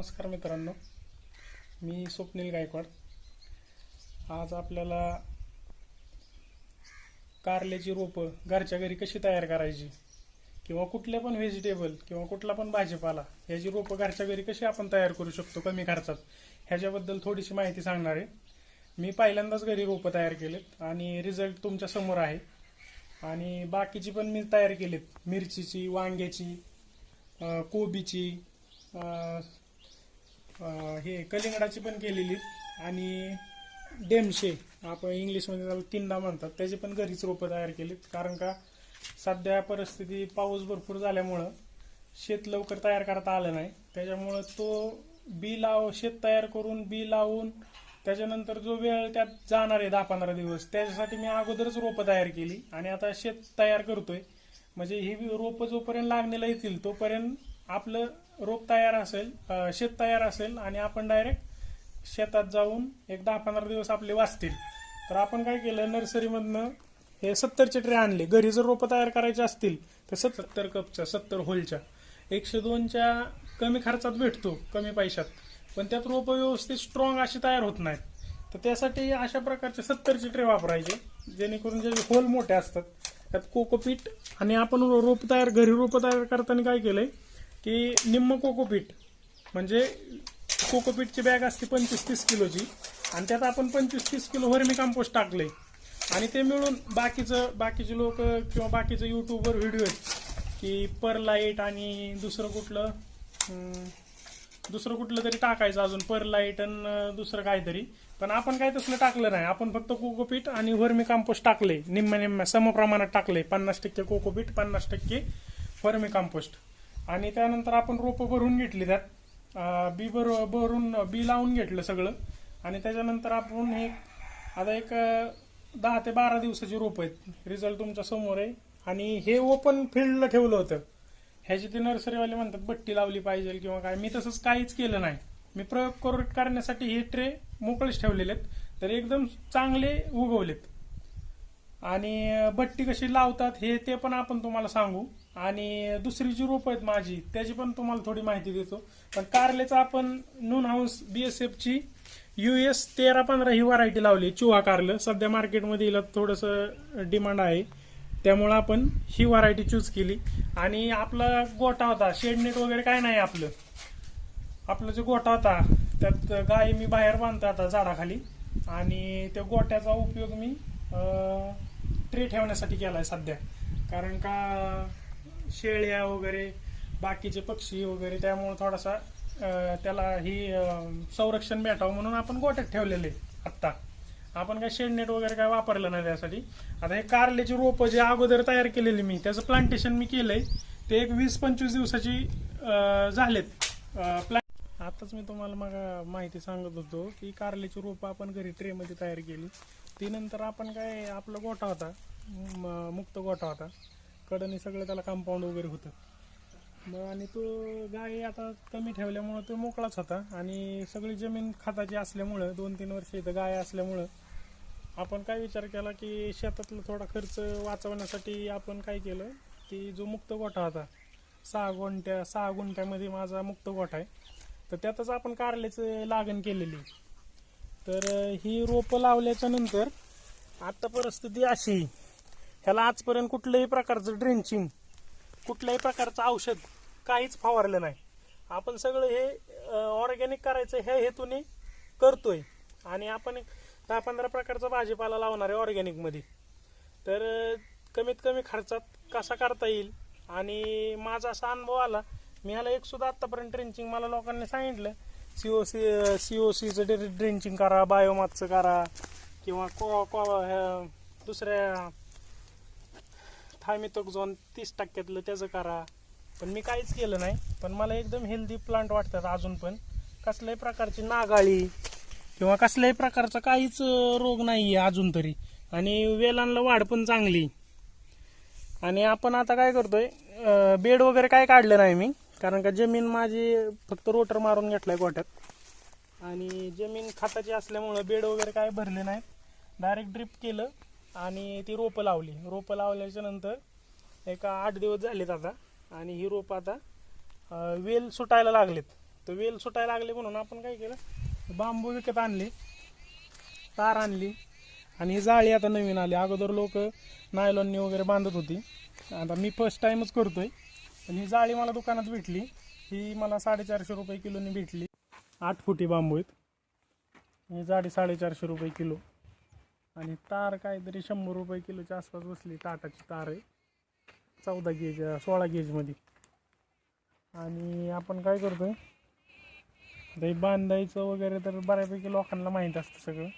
नमस्कार मित्रांनो मी स्वप्नील गायकवाड. आज आपल्याला कारल्याची रोपं घरच्या घरी कशी तयार करायची किंवा कुठले पण व्हेजिटेबल किंवा कुठला पण भाजीपाला ह्याची रोपं घरच्या घरी कशी आपण तयार करू शकतो कमी खर्चात ह्याच्याबद्दल थोडीशी माहिती सांगणार आहे. मी पहिल्यांदाच घरी रोपं तयार केलेत आणि रिझल्ट तुमच्यासमोर आहे. आणि बाकीची पण मी तयार केलीत मिरचीची वांग्याची कोबीची हे कलिंगडाची पण केलेली. आणि डेमशे आपण इंग्लिशमध्ये त्याला तिंडा म्हणतात. त्याची पण घरीच रोपं तयार केलीत. कारण का सध्या परिस्थिती पाऊस भरपूर झाल्यामुळं शेत लवकर तयार करता आलं नाही. त्याच्यामुळं तो बी लाव शेत तयार करून बी लावून त्याच्यानंतर जो वेळ त्यात जाणार आहे दहा पंधरा दिवस त्याच्यासाठी मी अगोदरच रोपं तयार केली. आणि आता शेत तयार करतोय. म्हणजे ही रोपं जोपर्यंत लागणीला येतील तोपर्यंत आपलं रोप तयार असेल शेत तयार असेल आणि आपण डायरेक्ट शेतात जाऊन एक दहा पंधरा दिवस आपले वाचतील. तर आपण काय केलं नर्सरीमधनं हे सत्तरचे ट्रे आणले. घरी जर रोपं तयार करायचे असतील तर सत्तर कपच्या सत्तर होलच्या. एकशे दोनच्या कमी खर्चात भेटतो कमी पैशात. पण त्यात रोपं व्यवस्थित स्ट्रॉंग अशी तयार होत नाहीत. तर त्यासाठी अशा प्रकारचे सत्तरचे ट्रे वापरायचे जेणेकरून जे होल मोठे असतात त्यात कोकोपीट आणि आपण रोप तयार घरी रोपं तयार करताना काय केलंय की निम्म कोकोपीट म्हणजे कोकोपीटची बॅग असते पंचवीस तीस किलोची आणि त्यात आपण पंचवीस तीस किलो वर्मी कंपोस्ट टाकले आणि ते मिळून बाकीचं बाकीचे लोक किंवा बाकीचं यूट्यूबवर व्हिडिओ आहेत की पर लाइट आणि दुसरं कुठलं दुसरं कुठलं तरी टाकायचं अजून पर लाइट आणि दुसरं काहीतरी. पण आपण काय तसलं टाकलं नाही. आपण फक्त कोकोपीट आणि वर्मी कंपोस्ट टाकले निम्म्या निम्म्या समप्रमाणात टाकले पन्नास टक्के कोकोपीट पन्नास टक्के वर्मी कंपोस्ट आणि त्यानंतर आपण रोपं भरून घेतली त्यात. बी भर भरून बी लावून घेतलं सगळं. आणि त्याच्यानंतर आपण हे आता एक दहा ते बारा दिवसाची रोप आहेत. रिझल्ट तुमच्यासमोर आहे. आणि हे ओपन फील्डला ठेवलं होतं. ह्याची ते नर्सरीवाले म्हणतात बट्टी लावली पाहिजे किंवा काय. मी तसंच काहीच केलं नाही. मी प्रयोग करू करण्यासाठी हे ट्रे मोकळेच ठेवलेले आहेत. तर एकदम चांगले उगवलेत. आणि बट्टी कशी लावतात हे ते पण आपण तुम्हाला सांगू. आणि दुसरी जी रोप आहेत माझी त्याची पण तुम्हाला थोडी माहिती देतो. पण कारल्याचं आपण नून हाऊस बीएसएफची यू एस तेरा पंधरा ही व्हरायटी लावली चुहा कारलं. सध्या मार्केटमध्ये हिला थोडंसं डिमांड आहे. त्यामुळं आपण ही व्हरायटी चूज केली. आणि आपला गोटा होता शेडनेट वगैरे काय नाही आपलं. आपलं जे गोटा होता त्यात गाय मी बाहेर बांधतो आता झाडाखाली. आणि त्या गोट्याचा उपयोग मी ट्रे ठेवण्यासाठी केला आहे सध्या. कारण का शेळ्या वगैरे बाकीचे पक्षी वगैरे त्यामुळे थोडासा त्याला ही संरक्षण भेटावं म्हणून आपण गोट्यात ठेवलेले आत्ता. आपण काय शेडनेट वगैरे काय वापरलं नाही त्यासाठी. आता हे कारल्याची रोपं जे अगोदर तयार केलेली मी त्याचं प्लांटेशन मी केलंय. ते एक वीस पंचवीस दिवसाची झालेत. प्लांट आताच मी तुम्हाला मग माहिती सांगत होतो की कारल्याची रोपं आपण घरी ट्रेमध्ये तयार केली. ती नंतर आपण काय आपला गोठा होता म- मुक्त गोठा होता. कडनी सगळं त्याला कंपाऊंड वगैरे होतं. मग आणि तो गाय आता कमी ठेवल्यामुळं तो मोकळाच होता. आणि सगळी जमीन खताची असल्यामुळं दोन तीन वर्ष इथं गाय असल्यामुळं आपण काय विचार केला की शेतातला थोडा खर्च वाचवण्यासाठी आपण काय केलं की जो मुक्त गोठा होता सहा गुंठ्या सहा गुंठ्यामध्ये माझा मुक्त गोठा आहे. तर त्यातच आपण कारल्याचं लागण केलेली. तर ही रोपं लावल्याच्या नंतर आत्ता परिस्थिती अशी ह्याला आजपर्यंत कुठल्याही प्रकारचं ड्रेंचिंग कुठल्याही प्रकारचं औषध काहीच फवारलं नाही. आपण सगळं हे ऑर्गॅनिक करायचं ह्या हेतूने करतोय. आणि आपण एक दहा पंधरा प्रकारचा भाजीपाला लावणार आहे ऑर्गॅनिकमध्ये. तर कमीत कमी खर्चात कसा करता येईल? आणि माझा असा अनुभव आला मी ह्याला एकसुद्धा आत्तापर्यंत ड्रेंचिंग मला लोकांनी सांगितलं. C O C C O सीचं ड्रेंचिंग करा बायोमासचं करा किंवा को को ह्या दुसऱ्या थायमिथोक्झोन तीस टक्क्यातलं त्याचं करा. पण मी काहीच केलं नाही. पण मला एकदम हेल्दी प्लांट वाटतात अजून पण. कसल्याही प्रकारची नागाळी किंवा कसल्याही प्रकारचा काहीच रोग नाही आहे अजून तरी. आणि वेलांना वाढ पण चांगली. आणि आपण आता काय करतोय बेड वगैरे काय काढलं नाही मी. कारण का जमीन माझी फक्त रोटर मारून घेतलाय गोठ्यात. आणि जमीन खताची असल्यामुळं बेड वगैरे काय भरले नाहीत. डायरेक्ट ड्रिप केलं. आणि ती रोपं लावली. रोपं लावल्याच्या नंतर एक आठ दिवस झालेत आता. आणि ही रोपं आता वेल सुटायला लागलेत. तर वेल सुटायला लागले म्हणून आपण काय केलं? बांबू विकत आणले तार आणली आणि ही जाळी आता नवीन आली. अगोदर लोक नायलॉननी वगैरे बांधत होती. आता मी फर्स्ट टाईमच करतोय. पण ही जाळी मला दुकानात भेटली. ही मला साडेचारशे रुपये किलोनी भेटली. आठ फुटी बांबू आहेत. ही जाडी साडेचारशे रुपये किलो. आणि तार काहीतरी शंभर रुपये किलोच्या आसपास बसली. टाटाची तार आहे. चौदा गेज सोळा गेजमध्ये आणि आपण काय करतो आहे ते बांधायचं वगैरे तर बऱ्यापैकी लोकांना माहीत असतं सगळं.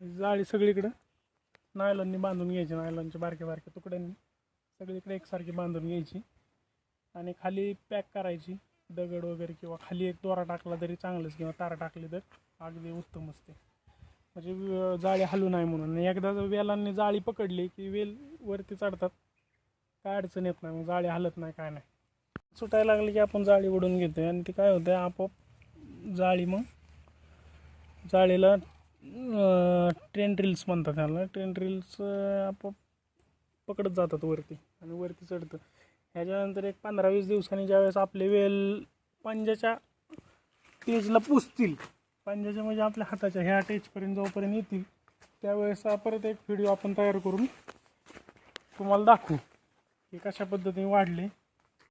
जाळी सगळीकडं. नायलॉननी बांधून घ्यायची नायलॉनचे बारके बारके तुकड्यांनी. सगळीकडे एकसारखी बांधून घ्यायची. आणि खाली पॅक करायची दगड वगैरे किंवा खाली एक दोरा टाकला तरी चांगलंच किंवा तारा टाकली तर अगदी उत्तम असते. म्हणजे जाळी हलू नाही म्हणून. एकदा जर वेलांनी जाळी पकडली की वेल वरती चढतात काय अडचण येत नाही. मग जाळी हलत नाही काय नाही. सुटायला लागली की आपण जाळी ओढून घेतोय. आणि ती काय होतं आपोआप जाळी मग जाळीला ट्रेन रील्स म्हणतात त्याला. ट्रेन रील्स आपोआप पकडत जातात वरती आणि वरती चढतं. ह्याच्यानंतर एक पंधरा वीस दिवसांनी ज्यावेळेस आपले वेल पंजाच्या टेजला पुसतील पंजाच्या म्हणजे आपल्या हाताच्या ह्या टेजपर्यंत जोपर्यंत येतील त्यावेळेस परत एक व्हिडिओ आपण तयार करून तुम्हाला दाखवू की कशा पद्धतीने वाढले.